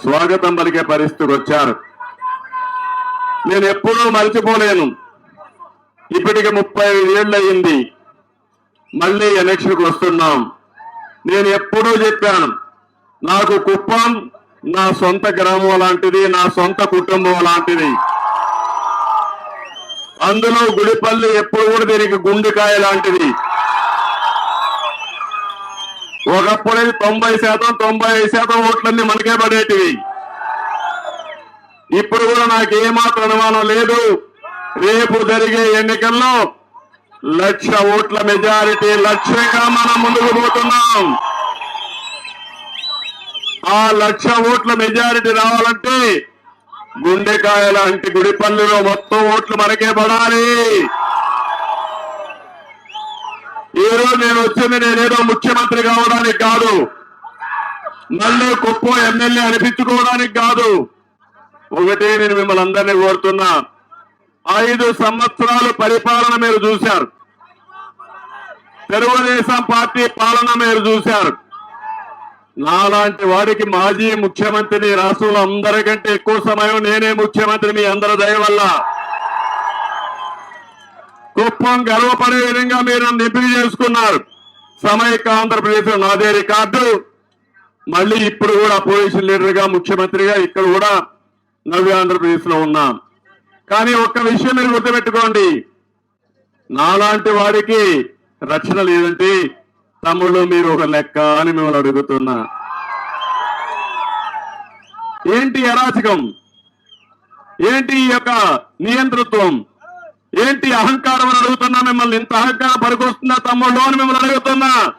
స్వాగతం పలికే పరిస్థితికి వచ్చారు. నేను ఎప్పుడూ మర్చిపోలేను. ఇప్పటికి ముప్పై ఏళ్ళు అయింది. మళ్ళీ ఎలక్షన్కి వస్తున్నాం. నేను ఎప్పుడూ చెప్పాను నాకు కుప్పం నా సొంత గ్రామం లాంటిది నా సొంత కుటుంబం లాంటిది. అందులో గుడిపల్లి ఎప్పుడు కూడా దీనికి గుండెకాయ లాంటిది. ఒకప్పుడు తొంభై శాతం తొంభై ఐదు శాతం ఓట్లన్నీ మనకే పడేటివి. ఇప్పుడు కూడా నాకు ఏమాత్రం అనుమానం లేదు. రేపు జరిగే ఎన్నికల్లో లక్ష ఓట్ల మెజారిటీ లక్ష్యంగా మనం ముందుకు పోతున్నాం. ఆ లక్ష ఓట్ల మెజారిటీ రావాలంటే గుండెకాయ లాంటి గుడిపల్లిలో మొత్తం ఓట్లు మనకే పడాలి. ఈరోజు నేను వచ్చింది నేనేదో ముఖ్యమంత్రి కావడానికి కాదు. మళ్ళీ గొప్ప ఎమ్మెల్యే అనిపించుకోవడానికి కాదు. ఒకటే నేను మిమ్మల్ని అందరినీ కోరుతున్నా. ఐదు సంవత్సరాలు పరిపాలన మీరు చూశారు. తెలుగుదేశం పార్టీ పాలన మీరు చూశారు. నాలాంటి వాడికి మాజీ ముఖ్యమంత్రిని రాష్ట్రంలో అందరికంటే ఎక్కువ సమయం నేనే ముఖ్యమంత్రి మీ అందరి దయ వల్ల. కుప్పం గర్వపడే విధంగా మీరు నన్ను ఎంపిక చేసుకున్నారు. సమైక్య ఆంధ్రప్రదేశ్లో నాదే రికార్డు. మళ్ళీ ఇప్పుడు కూడా అపోజిషన్ లీడర్గా ముఖ్యమంత్రిగా ఇక్కడ కూడా నవ్య ఆంధ్రప్రదేశ్లో ఉన్నాం. కానీ ఒక్క విషయం మీరు గుర్తుపెట్టుకోండి. నాలాంటి వాడికి రక్షణ లేదంటే తమ్ముళ్ళు మీరు ఒక లెక్క అని మిమ్మల్ని అడుగుతున్నా. ఏంటి అరాచకం? ఏంటి ఈ యొక్క నియంతృత్వం? ఏంటి అహంకారం అని అడుగుతున్నా? మిమ్మల్ని ఇంత అహంకారం పనికొస్తుందా తమ్ముళ్ళు అని మిమ్మల్ని అడుగుతున్నా.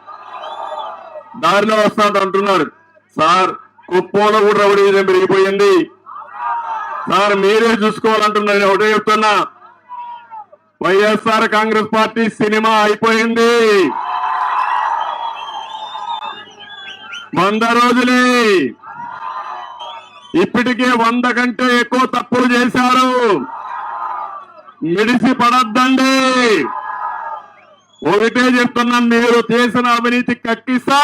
దారిలో వస్తాడు అంటున్నారు సార్ కుప్పంలో కూడా రౌడీజం పెరిగిపోయింది. సార్ మీరే చూసుకోవాలంటున్నారు నేను ఒకటే చెప్తున్నా. వైఎస్ఆర్ కాంగ్రెస్ పార్టీ సినిమా అయిపోయింది. వంద రోజులే. ఇప్పటికే వంద కంటే ఎక్కువ తప్పులు చేశారు. ఇడిసి పడద్దండి. ఒకటే చెప్తున్నాను మీరు చేసిన అవినీతి కక్కిస్తా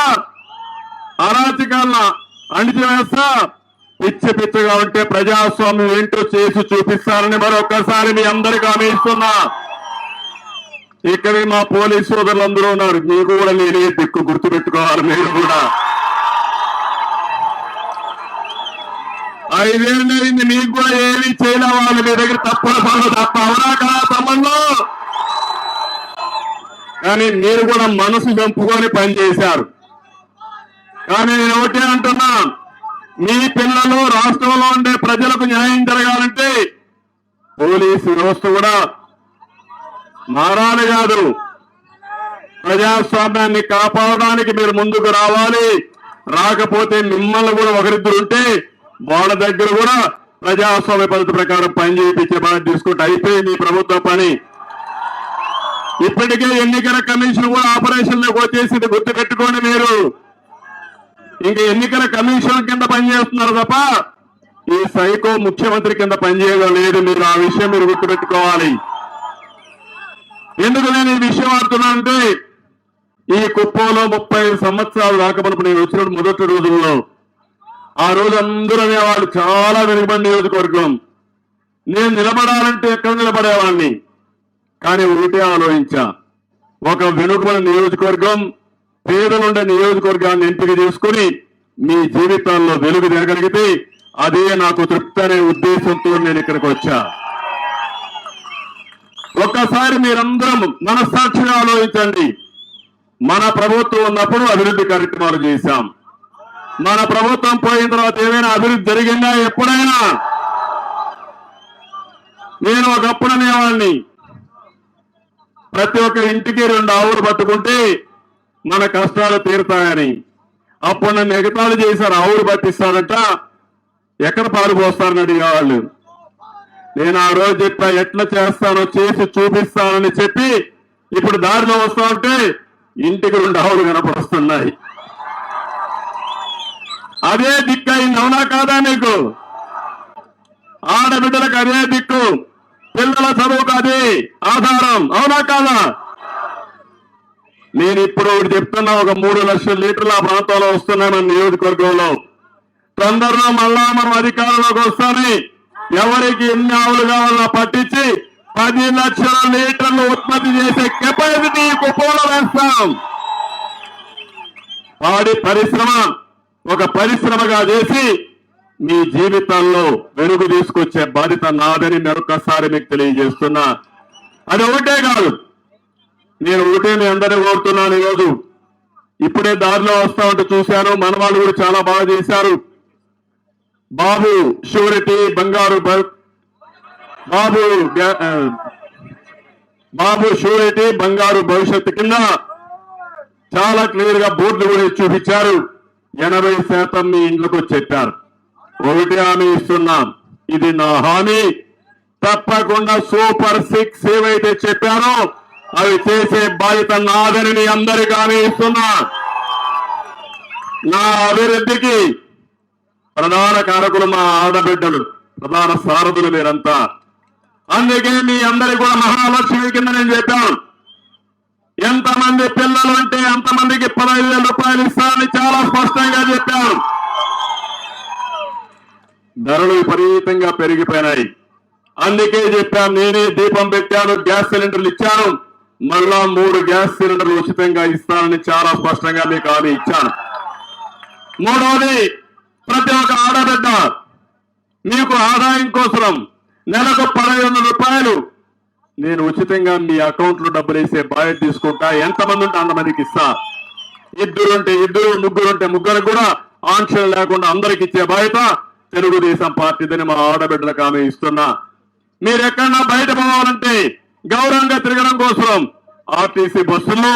అరాచకాల అణిచివేస్తా పిచ్చి పిచ్చిగా ఉంటే ప్రజాస్వామ్యం ఏంటో చేసి చూపిస్తారని మరొకసారి మీ అందరికీ హామీ ఇస్తున్నా. ఇక్కడ మా పోలీస్ సోదరులు ఉన్నారు. మీకు కూడా నేనే దిక్కు గుర్తు పెట్టుకోవాలి మీరు కూడా. ఐదేళ్ళు మీకు కూడా ఏమీ చేయలే వాళ్ళు మీ దగ్గర తప్పుడు పనులు తప్ప అవునా కదా తమ్ముళ్ళు? కానీ మీరు కూడా మనసు చంపుకొని పనిచేశారు కానీ నేను ఒకటే అంటున్నా మీ పిల్లలు రాష్ట్రంలో ఉండే ప్రజలకు న్యాయం జరగాలంటే పోలీసు వ్యవస్థ కూడా మారాలి కాదు. ప్రజాస్వామ్యాన్ని కాపాడడానికి మీరు ముందుకు రావాలి. రాకపోతే మిమ్మల్ని కూడా ఒకరిద్దరు ఉంటే వాళ్ళ దగ్గర కూడా ప్రజాస్వామ్య పద్ధతి ప్రకారం పని చేయించే బాధ్యత తీసుకుంటే అయిపోయింది ప్రభుత్వ పని. ఇప్పటికే ఎన్నికల కమిషన్ కూడా ఆపరేషన్లోకి వచ్చేసింది. గుర్తు పెట్టుకోండి మీరు. ఇంక ఎన్నికల కమిషన్ కింద పనిచేస్తున్నారు తప్ప ఈ సైకో ముఖ్యమంత్రి కింద పనిచేయడం లేదు. మీరు ఆ విషయం మీరు గుర్తుపెట్టుకోవాలి. ఎందుకు నేను ఈ విషయం ఆడుతున్నానంటే ఈ కుప్పంలో ముప్పై సంవత్సరాలు రాకమునుపు నేను వచ్చినప్పుడు మొదటి రోజుల్లో ఆ రోజు అందరూ అనేవాళ్ళు చాలా వెనుకబడి నియోజకవర్గం. నేను నిలబడాలంటే ఎక్కడ నిలబడేవాడిని? కానీ ఒకటే ఆలోచించా. ఒక వెనుకబడిన నియోజకవర్గం పేదలుండే నియోజకవర్గాన్ని ఎంపిక చేసుకుని మీ జీవితాల్లో వెలుగు తిరగలిగితే అదే నాకు తృప్తి అనే ఉద్దేశంతో నేను ఇక్కడికి వచ్చా. ఒక్కసారి మీరందరం మనస్సాక్షిగా ఆలోచించండి. మన ప్రభుత్వం ఉన్నప్పుడు అభివృద్ధి కార్యక్రమాలు చేశాం. మన ప్రభుత్వం పోయిన తర్వాత ఏమైనా అభివృద్ధి జరిగిందా ఎప్పుడైనా? నేను ఒకప్పుడు అనేవాడిని. ప్రతి ఒక్క ఇంటికి రెండు ఆవులు పట్టుకుంటే మన కష్టాలు తీరుతాయని. అప్పుడు నన్ను ఎగతాళి చేశారు ఆవులు పట్టిస్తారంట. ఎక్కడ పాలు పోస్తారని అడిగేవాళ్ళు. నేను ఆ రోజు చెప్పా ఎట్లా చేస్తానో చేసి చూపిస్తానని చెప్పి ఇప్పుడు దారిలో వస్తా ఉంటే ఇంటికి రెండు ఆవులు కనపడుస్తున్నాయి అదే దిక్కు అయింది అవునా కాదా నీకు? ఆడబిడ్డలకు అదే దిక్కు పిల్లల చదువుకు అదే ఆధారం అవునా కాదా? నేను ఇప్పుడు ఒకటి చెప్తున్నా ఒక మూడు లక్షల లీటర్ల ఆ ప్రాంతంలో వస్తున్నాను నియోజకవర్గంలో. తొందరలో మళ్ళా మనం అధికారంలోకి వస్తామని ఎవరికి ఎన్ని ఆవులు కావాలో పట్టించి పది లక్షల లీటర్లు ఉత్పత్తి చేసే కెపాసిటీ కుప్పంలో వేస్తాం పాడి పరిశ్రమ ఒక పరిశ్రమగా చేసి మీ జీవితాల్లో వెలుగు తీసుకొచ్చే బాధ్యత నాదని మరొకసారి మీకు తెలియజేస్తున్నా. అది ఒకటే కాదు. నేను ఒకటే మీ అందరినీ కోరుతున్నాను ఈరోజు ఇప్పుడే దారిలో వస్తా ఉంటే చూశాను మన వాళ్ళు కూడా చాలా బాగా చేశారు. బాబు షూరిటీ బంగారు బాబు బాబు షూరిటీ బంగారు భవిష్యత్తు కింద చాలా క్లియర్గా బోర్డులు కూడా చూపించారు. ఎనభై శాతం మీ ఇండ్లకు చెప్పారు. ఒకటి హామీ ఇస్తున్నాం. ఇది నా హామీ. తప్పకుండా సూపర్ సిక్స్ ఏవైతే చెప్పారో అవి చేసే బాధ్యత నాదని మీ అందరికి హామీ ఇస్తున్నా. నా అభివృద్ధికి ప్రధాన కారకులు మా ఆడబిడ్డలు ప్రధాన సారథులు మీరంతా. అందుకే మీ అందరికి కూడా మహాలక్ష్మి కింద నేను చెప్పాను. ఎంతమంది పిల్లలు అంటే అంతమందికి పదహైదు వేల రూపాయలు ఇస్తానని చాలా స్పష్టంగా చెప్పాను ధరలు విపరీతంగా పెరిగిపోయినాయి. అందుకే చెప్పాను నేనే దీపం పెట్టాను గ్యాస్ సిలిండర్లు ఇచ్చాను. మళ్ళా మూడు గ్యాస్ సిలిండర్లు ఉచితంగా ఇస్తానని చాలా స్పష్టంగా మీకు హామీ ఇచ్చాను. మూడవది ప్రతి ఒక్క ఆడబిడ్డ మీకు ఆదాయం కోసం నెలకు పదహైదు వందల రూపాయలు నేను ఉచితంగా మీ అకౌంట్లో డబ్బులు వేసే బాధ్యత తీసుకుంటా. ఎంతమంది ఉంటే అంతమందికి ఇస్తా. ఇద్దరు ఉంటే ఇద్దరు ముగ్గురు ఉంటే ముగ్గురు కూడా ఆంక్షలు లేకుండా అందరికి ఇచ్చే బాధ్యత తెలుగుదేశం పార్టీదని మా ఆడబిడ్డలకు ఆమె ఇస్తున్నా. మీరు ఎక్కడన్నా బయట పోవాలంటే గౌరవంగా తిరగడం కోసం ఆర్టీసీ బస్సుల్లో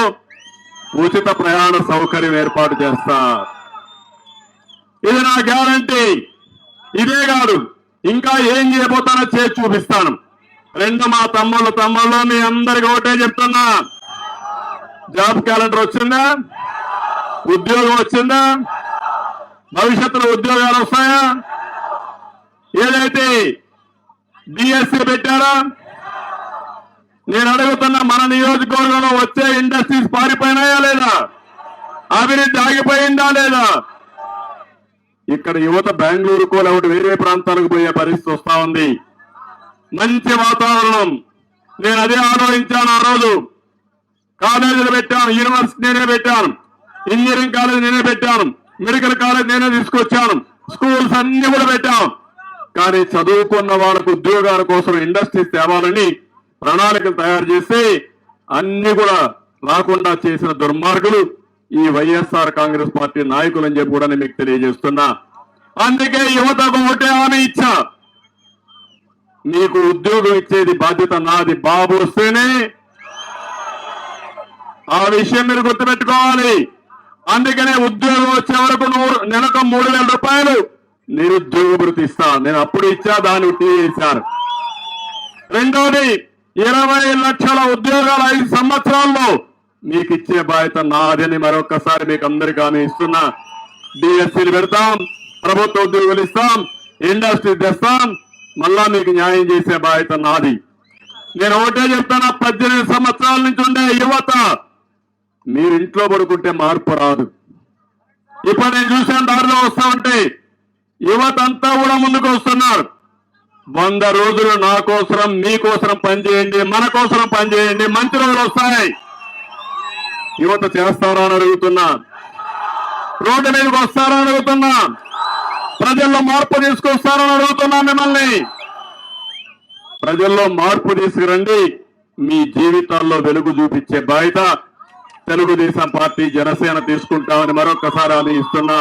ఉచిత ప్రయాణ సౌకర్యం ఏర్పాటు చేస్తా. ఇది నా గ్యారంటీ. ఇదే కాదు ఇంకా ఏం చేయబోతానో చేసి చూపిస్తాను. రెండు మా తమ్ముళ్ళు తమ్ముళ్ళు మీ అందరికి ఒకటే చెప్తున్నా. జాబ్ క్యాలెండర్ వచ్చిందా? ఉద్యోగం వచ్చిందా? భవిష్యత్తులో ఉద్యోగాలు వస్తాయా? ఏదైతే డిఎస్సి పెట్టారా నేను అడుగుతున్న మన నియోజకవర్గంలో వచ్చే ఇండస్ట్రీస్ పారిపోయినాయా లేదా? అభివృద్ధి ఆగిపోయిందా లేదా? ఇక్కడ యువత బెంగళూరుకో లేకపోతే వేరే ప్రాంతాలకు పోయే పరిస్థితి వస్తా ఉంది. మంచి వాతావరణం. నేను అదే ఆలోచించాను ఆ రోజు. కాలేజీలు పెట్టాను యూనివర్సిటీ నేనే పెట్టాను. ఇంజనీరింగ్ కాలేజ్ నేనే పెట్టాను. మెడికల్ కాలేజ్ నేనే తీసుకొచ్చాను. స్కూల్స్ అన్ని కూడా పెట్టాం కానీ చదువుకున్న వాళ్ళకు ఉద్యోగాల కోసం ఇండస్ట్రీస్ తేవాలని ప్రణాళికలు తయారు చేసి అన్ని కూడా రాకుండా చేసిన దుర్మార్గులు ఈ వైఎస్ఆర్ కాంగ్రెస్ పార్టీ నాయకులు అని చెప్పి కూడా నేను మీకు తెలియజేస్తున్నా. అందుకే యువతకు ఒకటే హామీ ఇచ్చా. మీకు ఉద్యోగం ఇచ్చేది బాధ్యత నాది. బాబు వస్తేనే ఆ విషయం మీరు గుర్తుపెట్టుకోవాలి. అందుకనే ఉద్యోగం వచ్చే వరకు నూరు నెలకు మూడు వేల రూపాయలు నిరుద్యోగ భృతి ఇస్తా. నేను అప్పుడు ఇచ్చా దాన్ని తీసేశారు రెండోది ఇరవై లక్షల ఉద్యోగాలు ఐదు సంవత్సరాల్లో మీకు ఇచ్చే బాధ్యత నాదని మరొకసారి మీకు అందరికీ హామీ ఇస్తున్నా. డిఎస్సీలు పెడతాం ప్రభుత్వ ఉద్యోగులు ఇస్తాం ఇండస్ట్రీ తెస్తాం మళ్ళా మీకు న్యాయం చేసే బాధ్యత నాది. నేను ఒకటే చెప్తాను పద్దెనిమిది సంవత్సరాల నుంచి ఉండే యువత మీరు ఇంట్లో పడుకుంటే మార్పు రాదు. ఇప్పుడు నేను చూసాను దారిలో వస్తా ఉంటే యువత అంతా కూడా ముందుకు వస్తున్నారు. వంద రోజులు నా కోసరం మీ కోసరం పనిచేయండి మన కోసరం పనిచేయండి మంచి రోజులు వస్తాయి. యువత చేస్తారా అని అడుగుతున్నా. రోడ్డు మీదకి వస్తారా అని అడుగుతున్నా. ప్రజల్లో మార్పు తీసుకొస్తారని అడుగుతున్నా మిమ్మల్ని. ప్రజల్లో మార్పు తీసుకురండి. మీ జీవితాల్లో వెలుగు చూపించే బాధ్యత తెలుగుదేశం పార్టీ జనసేన తీసుకుంటామని మరొకసారి హామీ ఇస్తున్నా.